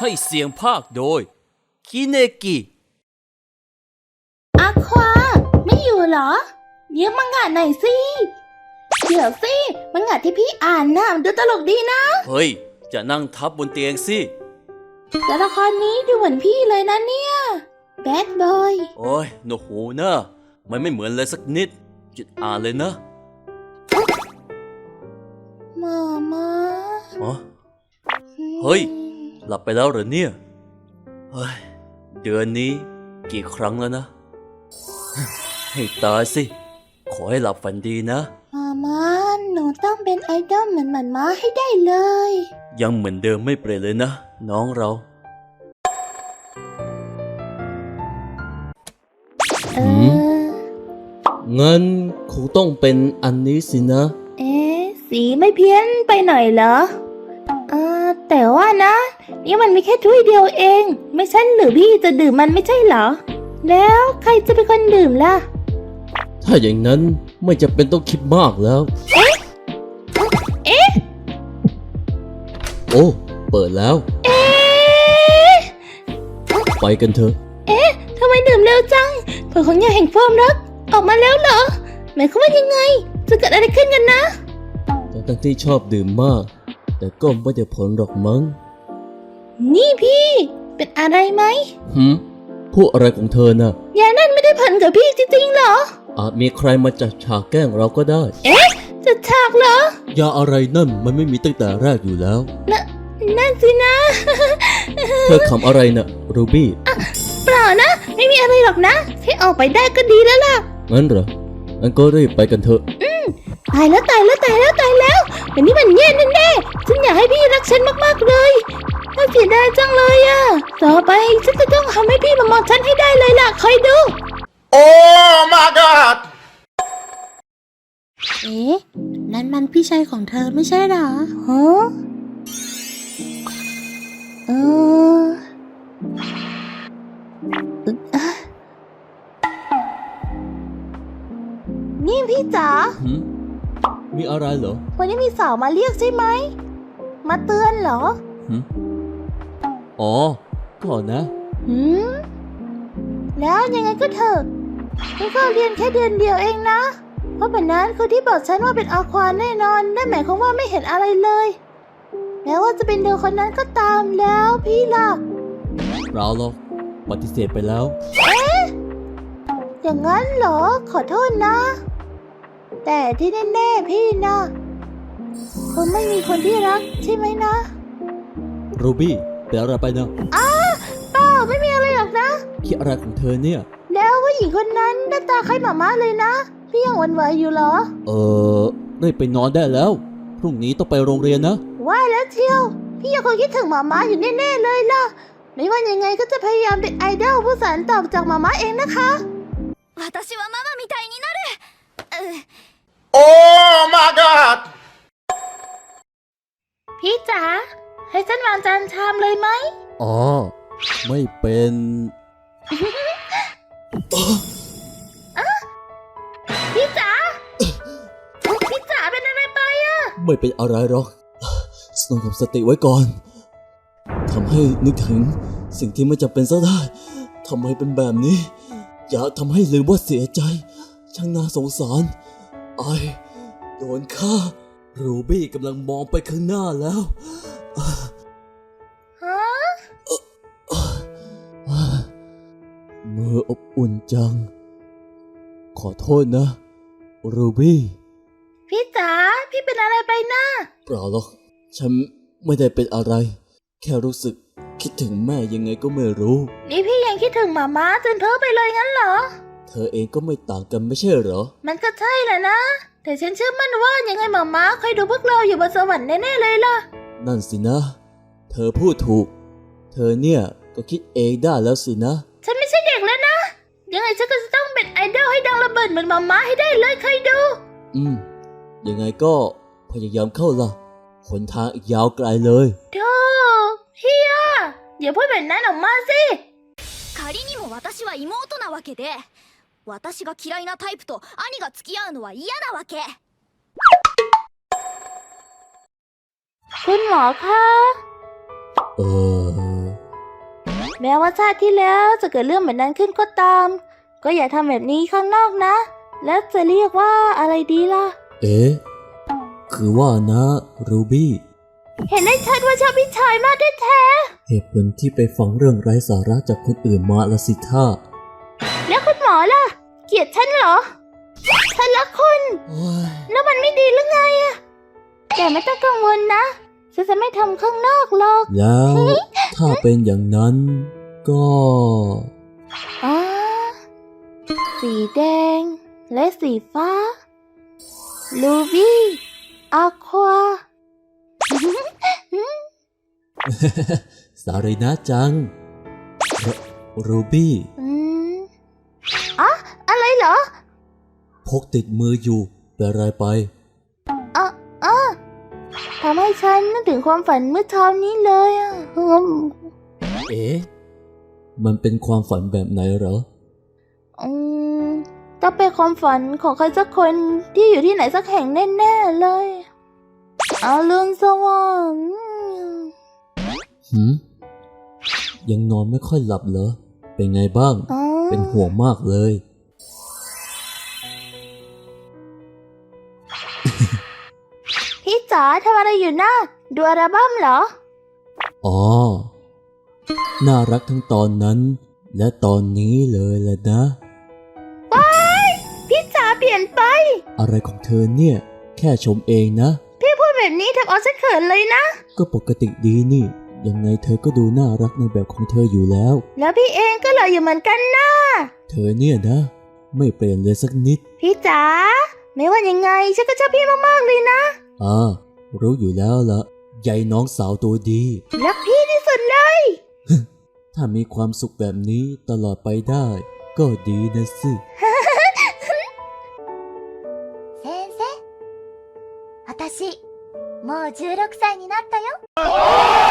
ให้เสียงภาคโดย คิเนกิอาควา ไม่อยู่เหรอยืมมังงะหน่อยสิเดี๋ยวสิมังงะที่พี่อ่านน่ะดูตลกดีนะ เฮ้ย จะนั่งทับบนเตียงสิแต่ละครนี้ดูเหมือนพี่เลยนะเนี่ยแบดบอยโอ้ยหนวกหูนะมันไม่เหมือนเลยสักนิด จุดอ่านเลยนะมามาอ๋อเฮ้ย หลับไปแล้วเหรอเนี่ย เฮ้ย เดือนนี้กี่ครั้งแล้วนะ ให้ตายสิ ขอให้หลับฝันดีนะ มามาหนูต้องเป็นไอดอลเหมือนหมันม้าให้ได้เลย ยังเหมือนเดิมไม่เปลี่ยนเลยนะ น้องเรา เอหืองั้นคงต้องเป็นอันนี้สินะ เอ๊ะ สีไม่เพี้ยนไปหน่อยเหรอเออ แต่ว่านะ นี่มันมีแค่ถ้วยเดียวเอง ไม่ใช่หรือพี่จะดื่มมันไม่ใช่เหรอ แล้วใครจะเป็นคนดื่มล่ะ ถ้าอย่างนั้นไม่จะเป็นต้องคิดมากแล้วเอ๊ะ โอ้ เปิดแล้ว เอ๊ะ ไปกันเถอะ เอ๊ะทำไมดื่มเร็วจังผลของยาแห่งความรัก ออกมาแล้วเหรอหมายความว่ายังไง จะเกิดอะไรขึ้นกันนะแต่ทั้งที่ชอบดื่มมาก แต่ก็ไม่ได้ผลหรอกมั้งนี่พี่ เป็นอะไรไหมหืมพูดอะไรของเธอน่ะยานั่นไม่ได้ผลกับพี่จริงๆเหรอ อาจมีใครมาจัดฉากแกล้งเราก็ได้จะฉากเหรอยาอะไรนั่นมันไม่มีตั้งแต่แรกอยู่แล้วน่ะนั่นสินะ เธอขำอะไรน่ะรูบี้เปล่านะ ไม่มีอะไรหรอกนะแค่ออกไปได้ก็ดีแล้วล่ะงั้นเหรองั้นก็รีบไปกันเถอะ ตายแล้วตายแล้วตายแล้วตายแล้วอันนี้มันแย่แน่ๆฉันอยากให้พี่รักฉันมากๆเลยน่าเสียดายจังเลยอะต่อไปฉันจะต้องทำให้พี่มามองฉันให้ได้เลยล่ะคอยดู Oh my god! เอ๊ะนั่นมันพี่ชายของเธอไม่ใช่หรอฮะเอออึ๊ะอะนี่พี่จ๋าหื มมีอะไรเหรอ วันนี้มีสาวมาเรียกใช่ไหม มาเตือนเหรอหืมอ๋อ ก่อนนะ หืม แล้วยังไงก็เถอะฉันก็เรียนแค่เดือนเดียวเองนะ เพราะแบบนั้นคนที่บอกฉันว่าเป็นอาควาแน่นอนนั่นหมายความว่าไม่เห็นอะไรเลย แม้ว่าจะเป็นเธอคนนั้นก็ตามแล้วพี่ล่ะเราหรอกปฏิเสธไปแล้วอย่างนั้นเหรอ ขอโทษนะ แต่ที่แน่ๆพี่นะคงไม่มีคนที่รักใช่ไหมนะ รูบี้เป็นอะไรไปนะ เปล่าไม่มีอะไรหรอกนะ คิดอะไรของเธอเนี่ย แล้วผู้หญิงคนนั้นหน้าตาคล้ายหมาม่าเลยนะ พี่ยังหวั่นไหวอยู่เหรอ เออรีบไปนอนได้แล้ว พรุ่งนี้ต้องไปโรงเรียนนะ ว่าแล้วเชียว พี่ยังคงคิดถึงหมาม่าอยู่แน่ๆเลยล่ะ ไม่ว่ายังไงก็จะพยายามเป็นไอดอลผู้สานต่อจากหมาม่าเองนะคะ 私はママみたいになるう Oh my god! พี่จ๋าให้ฉันวางจานชามเลยไหม อ๋อ ไม่เป็น พี่จ๋าพี่จ๋าเป็นอะไรไปอะไม่เป็นอะไรหรอกสงบสติไว้ก่อน ทำให้นึกถึงสิ่งที่ไม่จำเป็นซะได้ ทำไมเป็นแบบนี้ อย่าทำให้ลืมว่าเสียใจ ช่างน่าสงสาร ไอโดนฆ่า รูบี้กำลังมองไปข้างหน้าแล้วฮะมืออบอุ่นจัง ขอโทษนะ รูบี้ พี่จ๋า พี่เป็นอะไรไปนะเปล่าหรอก ฉันไม่ได้เป็นอะไร แค่รู้สึกคิดถึงแม่ยังไงก็ไม่รู้ นี่พี่ยังคิดถึงหมาม่าจนเพ้อไปเลยงั้นเหรอ เธอเองก็ไม่ต่างกันไม่ใช่เหรอ มันก็ใช่แหละนะ แต่ฉันเชื่อมั่นว่ายังไงหมาม่าคอยดูพวกเราอยู่บนสวรรค์แน่ๆเลยล่ะ นั่นสินะ เธอพูดถูก เธอเนี่ยก็คิดเองได้แล้วสินะ ฉันไม่ใช่เด็กแล้วนะ ยังไงฉันก็จะต้องเป็นไอดอลให้ดังระเบิดเหมือนหมาม่าให้ได้เลยเคยดู อืม ยังไงก็พยายามเข้าล่ะหนทางอีกยาวไกลเลย โธ่เฮียอย่าพูดแบบนั้นออกมาสิ 仮にも私は妹なわけで 私が嫌いなタイプと兄が付き合うのは嫌なわけ คุณหมอคะ เออ แม้ว่าชาติที่แล้วจะเกิดเรื่องแบบนั้นขึ้นก็ตาม ก็อย่าทำแบบนี้ข้างนอกนะ แล้วจะเรียกว่าอะไรดีล่ะ เอ๊ะ คือว่านะรูบี้ เห็นได้ชัดว่าชอบพี่ชายมากแท้ เหตุผลที่ไปฟังเรื่องไร้สาระจากคนอื่นมาละสิท่า ๆแล้วคุณ หมอล่ะ เกลียดฉันเหรอ ฉันรักคุณโอ้ยแล้วมันไม่ดีหรือไงอะแต่ไม่ต้องกังวลนะ ฉันจะไม่ทำข้างนอกหรอก แล้วถ้าเป็นอย่างนั้นก็อ๋อสีแดง และสีฟ้า ลูบี้อะควาสารีนะจังรรูบี้อืม อะอะไรเหรอ พกติดมืออยู่เป็นไรไปอะอะทำให้ฉันนึกถึงความฝันเมื่อเช้านี้เลยอะอืมเอ๊ะ มันเป็นความฝันแบบไหนเหรอ อืมต้องเป็นความฝันของใครสักคนที่อยู่ที่ไหนสักแห่งแน่ๆเลยอารุณสว่างอืมหืมยังนอนไม่ค่อยหลับเหรอ เป็นไงบ้าง อ๋อ เป็นห่วงมากเลย พี่จ๋าทำอะไรอยู่นะดูอัลบั้มเหรอ อ๋อ น่ารักทั้งตอนนั้น และตอนนี้เลยแหละนะพี่จ๋าเปลี่ยนไป อะไรของเธอเนี่ย แค่ชมเองนะ พี่พูดแบบนี้ทำเอาฉันเขินเลยนะ ก็ปกติดีนี่ ยังไงเธอก็ดูน่ารักในแบบของเธออยู่แล้ว แล้วพี่เองก็หล่ออยู่เหมือนกันนะ เธอเนี่ยนะ ไม่เปลี่ยนเลยสักนิด พี่จ๋าไม่ว่ายังไงฉันก็ชอบพี่มากๆเลยนะ อ่า รู้อยู่แล้วละใยน้องสาวตัวดี รักพี่ที่สุดเลย ถ้ามีความสุขแบบนี้ตลอดไปได้ ก็ดีนะสิ 先生私もう16歳になったよ